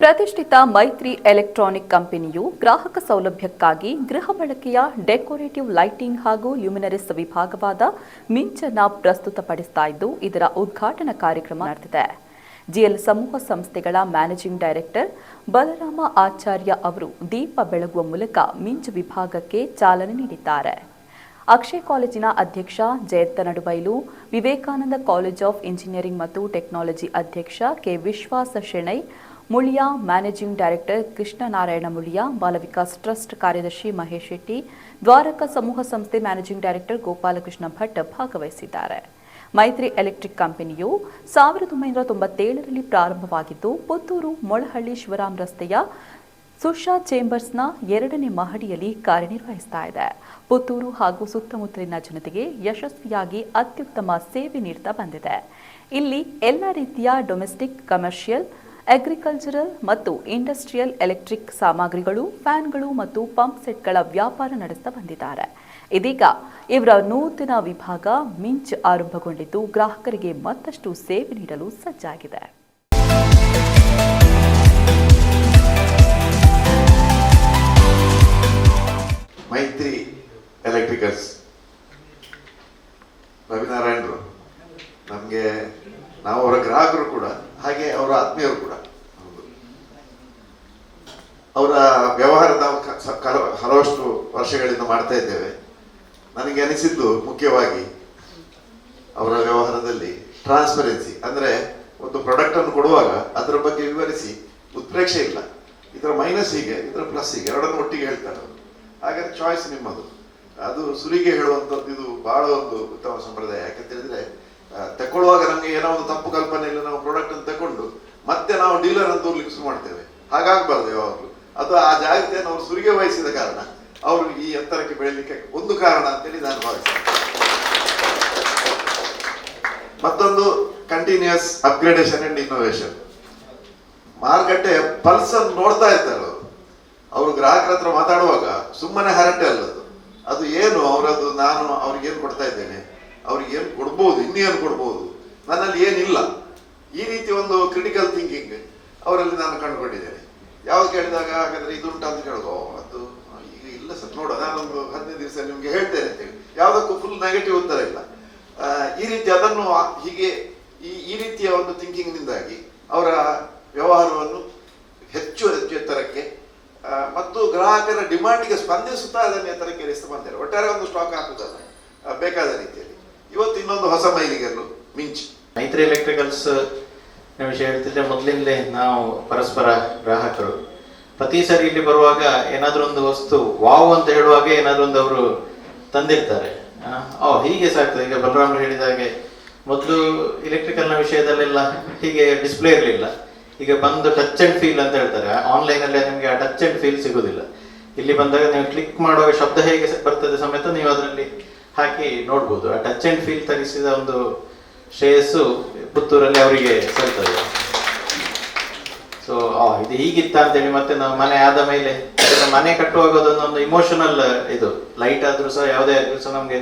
ಪ್ರತಿಷ್ಠಿತ ಮೈತ್ರಿ ಎಲೆಕ್ಟ್ರಾನಿಕ್ ಕಂಪನಿಯು ಗ್ರಾಹಕ ಸೌಲಭ್ಯಕ್ಕಾಗಿ ಗೃಹ ಬಳಕೆಯ ಡೆಕೋರೇಟಿವ್ ಲೈಟಿಂಗ್ ಹಾಗೂ ಲ್ಯೂಮಿನರಿಸ್ ವಿಭಾಗವಾದ ಮಿಂಚನ್ನ ಪ್ರಸ್ತುತಪಡಿಸ್ತಾ ಇದ್ದು, ಇದರ ಉದ್ಘಾಟನಾ ಕಾರ್ಯಕ್ರಮ ನಡೆದಿದೆ. ಜಿಎಲ್ ಸಮೂಹ ಸಂಸ್ಥೆಗಳ ಮ್ಯಾನೇಜಿಂಗ್ ಡೈರೆಕ್ಟರ್ ಬಲರಾಮ ಆಚಾರ್ಯ ಅವರು ದೀಪ ಬೆಳಗುವ ಮೂಲಕ ಮಿಂಚ್ ವಿಭಾಗಕ್ಕೆ ಚಾಲನೆ ನೀಡಿದ್ದಾರೆ. ಅಕ್ಷಯ್ ಕಾಲೇಜಿನ ಅಧ್ಯಕ್ಷ Jayanta Nadubailu, Vivekananda college of engineering ಮತ್ತು ಟೆಕ್ನಾಲಜಿ ಅಧ್ಯಕ್ಷ K Vishwasa Shenoy Muliya managing director Krishnanarayana Muliya, Balavikas trust ಕಾರ್ಯದರ್ಶಿ ಮಹೇಶ್ ಶೆಟ್ಟಿ, ದ್ವಾರಕ ಸಮೂಹ ಸಂಸ್ಥೆ ಮ್ಯಾನೇಜಿಂಗ್ ಡೈರೆಕ್ಟರ್ ಗೋಪಾಲಕೃಷ್ಣ ಭಟ್ ಭಾಗವಹಿಸಿದ್ದಾರೆ. ಮೈತ್ರಿ ಎಲೆಕ್ಟ್ರಿಕ್ ಕಂಪನಿಯು ಸಾವಿರದ ಒಂಬೈನೂರ ತೊಂಬತ್ತೇಳರಲ್ಲಿ ಪ್ರಾರಂಭವಾಗಿದ್ದು, ಪುತ್ತೂರು ಮೊಳಹಳ್ಳಿ ಶಿವರಾಮ್ ರಸ್ತೆಯ ಸುಷಾ ಚೇಂಬರ್ಸ್ನ ಎರಡನೇ ಮಹಡಿಯಲ್ಲಿ ಕಾರ್ಯನಿರ್ವಹಿಸ್ತಾ ಇದೆ. ಪುತ್ತೂರು ಹಾಗೂ ಸುತ್ತಮುತ್ತಲಿನ ಜನತೆಗೆ ಯಶಸ್ವಿಯಾಗಿ ಅತ್ಯುತ್ತಮ ಸೇವೆ ನೀಡ್ತಾ ಬಂದಿದೆ. ಇಲ್ಲಿ ಎಲ್ಲ ರೀತಿಯ ಡೊಮೆಸ್ಟಿಕ್, ಕಮರ್ಷಿಯಲ್ ಅಗ್ರಿಕಲ್ಚರಲ್ ಮತ್ತು ಇಂಡಸ್ಟ್ರಿಯಲ್ ಎಲೆಕ್ಟ್ರಿಕ್ ಸಾಮಗ್ರಿಗಳು, ಫ್ಯಾನ್ಗಳು ಮತ್ತು ಪಂಪ್ ಸೆಟ್ಗಳ ವ್ಯಾಪಾರ ನಡೆಸ್ತಾ ಬಂದಿದ್ದಾರೆ. ಇದೀಗ ಇವರ ನೂತನ ವಿಭಾಗ ಮಿಂಚ್ ಆರಂಭಗೊಂಡಿದ್ದು ಗ್ರಾಹಕರಿಗೆ ಮತ್ತಷ್ಟು ಸೇವೆ ನೀಡಲು ಸಜ್ಜಾಗಿದೆ. ಮೈತ್ರಿ ಎಲೆಕ್ಟ್ರಿಕಲ್ಸ್. ರವಿನಾರಾಯಣರು, ನಮಗೆ ನಾವು ಅವರ ಗ್ರಾಹಕರು ಕೂಡ, ಹಾಗೆ ಅವರ ಆತ್ಮೀಯರು ಕೂಡ. ಅವರ ವ್ಯವಹಾರ ನಾವು ಹಲವಷ್ಟು ವರ್ಷಗಳಿಂದ ಮಾಡ್ತಾ ಇದ್ದೇವೆ. ನನಗೆ ಅನಿಸಿದ್ದು ಮುಖ್ಯವಾಗಿ ಅವರ ವ್ಯವಹಾರದಲ್ಲಿ ಟ್ರಾನ್ಸ್ಪರೆನ್ಸಿ ಅಂದ್ರೆ ಒಂದು ಪ್ರಾಡಕ್ಟ್ ಅನ್ನು ಕೊಡುವಾಗ ಅದರ ಬಗ್ಗೆ ವಿವರಿಸಿ. ಉತ್ಪ್ರೇಕ್ಷೆ ಇಲ್ಲ. ಇದರ ಮೈನಸ್ ಹೀಗೆ ಇದರ ಪ್ಲಸ್ ಹೀಗೆ ಎರಡನ್ನು ಒಟ್ಟಿಗೆ ಹೇಳ್ತಾರೆ ಅವರು. ಹಾಗಾದ್ರೆ ಚಾಯ್ಸ್ ನಿಮ್ಮದು. ಅದು ಸುರಿಗೆ ಹೇಳುವಂಥದ್ದು ಇದು ಬಹಳ ಒಂದು ಉತ್ತಮ ಸಂಪ್ರದಾಯ. ಯಾಕಂತ ಹೇಳಿದ್ರೆ ಆ, ತಕೊಳ್ಳುವಾಗ ನಮಗೆ ಏನೋ ಒಂದು ತಪ್ಪು ಕಲ್ಪನೆಯಲ್ಲಿ ನಾವು ಪ್ರಾಡಕ್ಟ್ ಅನ್ನು ತಕೊಂಡು ಮತ್ತೆ ನಾವು ಡೀಲರ್ ಅಂತ ಶುರು ಮಾಡ್ತೇವೆ. ಹಾಗಾಗಬಾರ್ದು ಯಾವಾಗಲೂ. ಅದು ಆ ಜಾಗೃತಿಯನ್ನು ಅವರು ಸುರಿಗೆ ವಹಿಸಿದ ಕಾರಣ ಅವರು ಈ ಎತ್ತರಕ್ಕೆ ಬೆಳೀಲಿಕ್ಕೆ ಒಂದು ಕಾರಣ ಅಂತೇಳಿ ನಾನು ಭಾವಿಸ್ತೇನೆ. ಮತ್ತೊಂದು ಕಂಟಿನ್ಯೂಸ್ ಅಪ್ಗ್ರೇಡೇಷನ್ ಅಂಡ್ ಇನ್ನೋವೇಷನ್ ಮಾರುಕಟ್ಟೆ ಪಲ್ಸ್ ಅನ್ನು ನೋಡ್ತಾ ಇರ್ತಾರೆ ಅವರು. ಅವರು ಗ್ರಾಹಕರ ಹತ್ರ ಮಾತಾಡುವಾಗ ಸುಮ್ಮನೆ ಹರಟೆ ಅಲ್ಲದು. ಅದು ಏನು ಅವರದ್ದು ನಾನು ಅವ್ರಿಗೆ ಏನು ಕೊಡ್ತಾ ಇದ್ದೇನೆ? ಅವ್ರಿಗೆ ಏನು ಕೊಡ್ಬೋದು? ಇನ್ನೇನು ಕೊಡ್ಬೋದು? ನನ್ನಲ್ಲಿ ಏನಿಲ್ಲ. ಈ ರೀತಿ ಒಂದು ಕ್ರಿಟಿಕಲ್ ಥಿಂಕಿಂಗ್ ಅವರಲ್ಲಿ ನಾನು ಕಂಡುಕೊಂಡಿದ್ದೇನೆ. ಯಾವ್ದು ಕೇಳಿದಾಗ ಹಾಗಾದ್ರೆ ಇದು ಉಂಟಾ ಅಂತ ಕೇಳೋದು. ಅದು ಈಗ ಇಲ್ಲ ಸರ್, ನೋಡ, ನಾನೊಂದು ಹದಿನೈದು ದಿವಸ ನಿಮ್ಗೆ ಹೇಳ್ತೇನೆ ಅಂತೇಳಿ ಯಾವುದಕ್ಕೂ ಫುಲ್ ನೆಗೆಟಿವ್ ಉತ್ತರ ಇಲ್ಲ. ಈ ರೀತಿ ಅದನ್ನು ಹೀಗೆ ಈ ಈ ರೀತಿಯ ಒಂದು ಥಿಂಕಿಂಗ್ನಿಂದಾಗಿ ಅವರ ವ್ಯವಹಾರವನ್ನು ಹೆಚ್ಚು ಹೆಚ್ಚು ಎತ್ತರಕ್ಕೆ ಮತ್ತು ಗ್ರಾಹಕರ ಡಿಮಾಂಡ್ಗೆ ಸ್ಪಂದಿಸುತ್ತಾ ಅದನ್ನು ಎತ್ತರಕ್ಕೆ ಇರಿಸ್ತಾ ಬಂದಿದ್ದಾರೆ. ಒಟ್ಟಾರೆ ಒಂದು ಸ್ಟಾಕ್ ಹಾಕುದಲ್ಲ ಬೇಕಾದ ರೀತಿಯಲ್ಲಿ. ಇವತ್ತು ಇನ್ನೊಂದು ಹೊಸ ಮೈಲಿಗಲ್ಲು ಮಿಂಚ್. ಮೈತ್ರಿ ಎಲೆಕ್ಟ್ರಿಕಲ್ಸ್ ವಿಷಯ ಹೇಳ್ತಿದ್ರೆ ಮೊದಲಿಂದಲೇ ನಾವು ಪರಸ್ಪರ ಗ್ರಾಹಕರು. ಪ್ರತಿ ಸರಿ ಇಲ್ಲಿ ಬರುವಾಗ ಏನಾದ್ರೂ ಒಂದು ವಸ್ತು ವಾವ್ ಅಂತ ಹೇಳುವಾಗ ಏನಾದ್ರೂ ಒಂದು ಅವರು ತಂದಿರ್ತಾರೆ. ಓ, ಹೀಗೆ ಸಾಕ್ತದೆ. ಈಗ ಬಲರಾಮ್ ಹೇಳಿದ ಹಾಗೆ ಮೊದಲು ಇಲೆಕ್ಟ್ರಿಕಲ್ನ ವಿಷಯದಲ್ಲೆಲ್ಲ ಹೀಗೆ ಡಿಸ್ಪ್ಲೇ ಇರಲಿಲ್ಲ. ಈಗ ಬಂದು ಟಚ್ ಅಂಡ್ ಫೀಲ್ ಅಂತ ಹೇಳ್ತಾರೆ. ಆನ್ಲೈನ್ ಅಲ್ಲಿ ನಿಮಗೆ ಆ ಟಚ್ ಅಂಡ್ ಫೀಲ್ ಸಿಗೋದಿಲ್ಲ. ಇಲ್ಲಿ ಬಂದಾಗ ನೀವು ಕ್ಲಿಕ್ ಮಾಡುವಾಗ ಶಬ್ದ ಹೇಗೆ ಬರ್ತದೆ ಸಮೇತ ನೀವು ಅದರಲ್ಲಿ ಹಾಕಿ ನೋಡ್ಬೋದು. ಆ ಟಚ್ ಅಂಡ್ ಫೀಲ್ ತರಿಸಿದ ಒಂದು ಶ್ರೇಯಸ್ಸು ಪುತ್ತೂರಲ್ಲಿ ಅವರಿಗೆ ಸಲ್ತದೆ ಸೊ ಇದು ಹೀಗಿತ್ತ ಅಂತೇಳಿ ಮತ್ತೆ ನಾವು ಮನೆ ಆದ ಮೇಲೆ ಮನೆ ಕಟ್ಟುವಾಗ ಅದೊಂದೊಂದು ಇಮೋಷನಲ್ ಇದು ಲೈಟ್ ಆದ್ರೂ ಸಹ ಯಾವುದೇ ಆದ್ರೂ ಸಹ ನಮಗೆ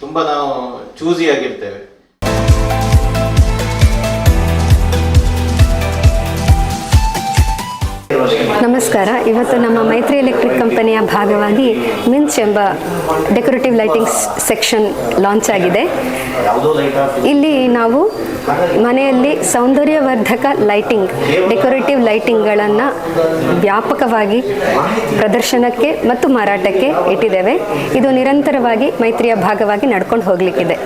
ತುಂಬಾ ನಾವು ಚೂಸಿ ಆಗಿರ್ತೇವೆ. ನಮಸ್ಕಾರ. ಇವತ್ತು ನಮ್ಮ ಮೈತ್ರಿ ಎಲೆಕ್ಟ್ರಿಕ್ ಕಂಪನಿಯ ಭಾಗವಾಗಿ ಮಿನ್ಸ್ ಎಂಬ ಡೆಕೋರೇಟಿವ್ ಲೈಟಿಂಗ್ಸ್ ಸೆಕ್ಷನ್ ಲಾಂಚ್ ಆಗಿದೆ. ಇಲ್ಲಿ ನಾವು ಮನೆಯಲ್ಲಿ ಸೌಂದರ್ಯವರ್ಧಕ ಲೈಟಿಂಗ್ ಡೆಕೋರೇಟಿವ್ ಲೈಟಿಂಗ್ಗಳನ್ನು ವ್ಯಾಪಕವಾಗಿ ಪ್ರದರ್ಶನಕ್ಕೆ ಮತ್ತು ಮಾರಾಟಕ್ಕೆ ಇಟ್ಟಿದ್ದೇವೆ. ಇದು ನಿರಂತರವಾಗಿ ಮೈತ್ರಿಯ ಭಾಗವಾಗಿ ನಡ್ಕೊಂಡು ಹೋಗಲಿಕ್ಕಿದೆ.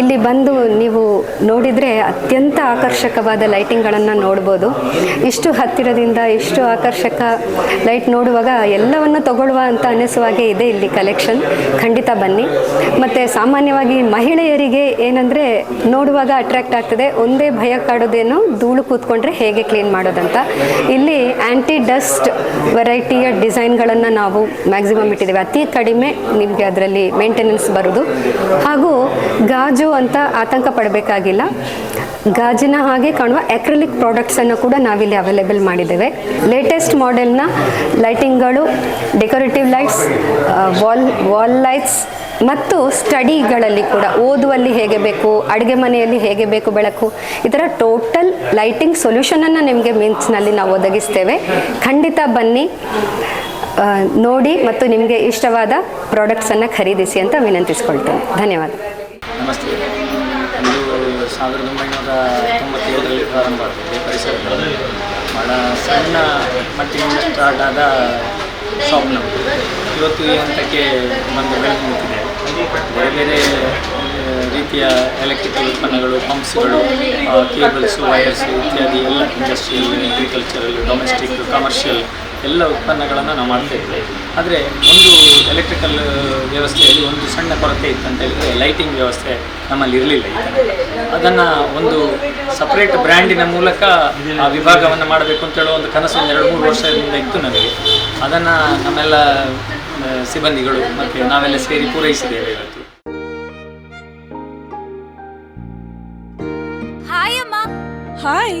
ಇಲ್ಲಿ ಬಂದು ನೀವು ನೋಡಿದರೆ ಅತ್ಯಂತ ಆಕರ್ಷಕವಾದ ಲೈಟಿಂಗ್ಗಳನ್ನು ನೋಡ್ಬೋದು. ಇಷ್ಟು ಹತ್ತಿರದಿಂದ ಇಷ್ಟು ಆಕರ್ಷಕ ಲೈಟ್ ನೋಡುವಾಗ ಎಲ್ಲವನ್ನು ತಗೊಳ್ಳುವ ಅಂತ ಅನ್ನಿಸುವ ಹಾಗೆ ಇದೆ ಇಲ್ಲಿ ಕಲೆಕ್ಷನ್ ಖಂಡಿತ ಬನ್ನಿ. ಮತ್ತು ಸಾಮಾನ್ಯವಾಗಿ ಮಹಿಳೆಯರಿಗೆ ಏನಂದರೆ ನೋಡುವಾಗ ಅಟ್ರಾಕ್ಟ್ ಆಗ್ತದೆ. ಒಂದೇ ಭಯ ಕಾಡೋದೇನು ಧೂಳು ಕೂತ್ಕೊಂಡ್ರೆ ಹೇಗೆ ಕ್ಲೀನ್ ಮಾಡೋದಂತ. ಇಲ್ಲಿ ಆ್ಯಂಟಿ ಡಸ್ಟ್ ವೆರೈಟಿಯ ಡಿಸೈನ್ಗಳನ್ನು ನಾವು ಮ್ಯಾಕ್ಸಿಮಮ್ ಇಟ್ಟಿದ್ದೇವೆ. ಅತಿ ಕಡಿಮೆ ನಿಮಗೆ ಅದರಲ್ಲಿ ಮೇಂಟೆನೆನ್ಸ್ ಬರೋದು. ಹಾಗೂ ಗಾಜು ಅಂತ ಆತಂಕ ಪಡಬೇಕಾಗಿಲ್ಲ. ಗಾಜಿನ ಹಾಗೆ ಕಾಣುವ ಅಕ್ರಿಲಿಕ್ ಪ್ರಾಡಕ್ಟ್ಸನ್ನು ಕೂಡ ನಾವಿಲ್ಲಿ ಅವೈಲೇಬಲ್ ಮಾಡಿದ್ದೇವೆ. ಲೇಟೆಸ್ಟ್ ಮಾಡೆಲ್ನ ಲೈಟಿಂಗ್ಗಳು decorative lights wall wall lights ಮತ್ತು ಸ್ಟಡಿಗಳಲ್ಲಿ ಕೂಡ ಓದುವಲ್ಲಿ ಹೇಗೆ ಬೇಕು, ಅಡುಗೆ ಮನೆಯಲ್ಲಿ ಹೇಗೆ ಬೇಕು ಬೆಳಕು ಥರ ಟೋಟಲ್ ಲೈಟಿಂಗ್ ಸೊಲ್ಯೂಷನನ್ನು ನಿಮಗೆ ಮೀನ್ಸ್ನಲ್ಲಿ ನಾವು ಒದಗಿಸ್ತೇವೆ. ಖಂಡಿತ ಬನ್ನಿ ನೋಡಿ ಮತ್ತು ನಿಮಗೆ ಇಷ್ಟವಾದ ಪ್ರಾಡಕ್ಟ್ಸನ್ನು ಖರೀದಿಸಿ ಅಂತ ವಿನಂತಿಸ್ಕೊಳ್ತೇನೆ. ಧನ್ಯವಾದ. ಸಾವಿರದ ಒಂಬೈನೂರ ತೊಂಬತ್ತೇಳರಲ್ಲಿ ಪ್ರಾರಂಭ ಭಾಳ ಸಣ್ಣ ಮಟ್ಟಿನಿಂದ ಸ್ಟಾರ್ಟ್ ಆದ ಶಾಪ್ ನಮ್ಮದು ಇವತ್ತು ಈ ಹಂತಕ್ಕೆ ಬಂದು ಬೆಳೆದು ನಿಂತಿದೆ ಬೇರೆ ಬೇರೆ ರೀತಿಯ ಎಲೆಕ್ಟ್ರಿಕಲ್ ಉತ್ಪನ್ನಗಳು ಪಂಪ್ಸ್ಗಳು ಕೇಬಲ್ಸು ವೈರ್ಸು ಇತ್ಯಾದಿ ಎಲ್ಲ ಇಂಡಸ್ಟ್ರಿಯಲ್ ಅಗ್ರಿಕಲ್ಚರಲ್ ಡೊಮೆಸ್ಟಿಕ್ ಕಮರ್ಷಿಯಲ್ ಎಲ್ಲ ಉತ್ಪನ್ನಗಳನ್ನು ನಾವು ಮಾಡ್ತಾ ಇದ್ದೇವೆ ಆದರೆ ಒಂದು ಎಲೆಕ್ಟ್ರಿಕಲ್ ವ್ಯವಸ್ಥೆಯಲ್ಲಿ ಒಂದು ಸಣ್ಣ ಕೊರತೆ ಇತ್ತು ಅಂತ ಹೇಳಿದರೆ ಲೈಟಿಂಗ್ ವ್ಯವಸ್ಥೆ ನಮ್ಮಲ್ಲಿ ಇರಲಿಲ್ಲ ಅದನ್ನು ಒಂದು ಸಪ್ರೇಟ್ ಬ್ರ್ಯಾಂಡಿನ ಮೂಲಕ ಆ ವಿಭಾಗವನ್ನು ಮಾಡಬೇಕು ಅಂತ ಹೇಳೋ ಒಂದು ಕನಸು ಒಂದು ಎರಡು ಮೂರು ವರ್ಷದಿಂದ ಇತ್ತು ನನಗೆ ಅದನ್ನು ನಮ್ಮೆಲ್ಲ ಸಿಬ್ಬಂದಿಗಳು ಮತ್ತು ನಾವೆಲ್ಲ ಸೇರಿ ಪೂರೈಸಿದ್ದೇವೆ ಇವತ್ತು. ಹಾಯ್ ಅಮ್ಮ. ಹಾಯ್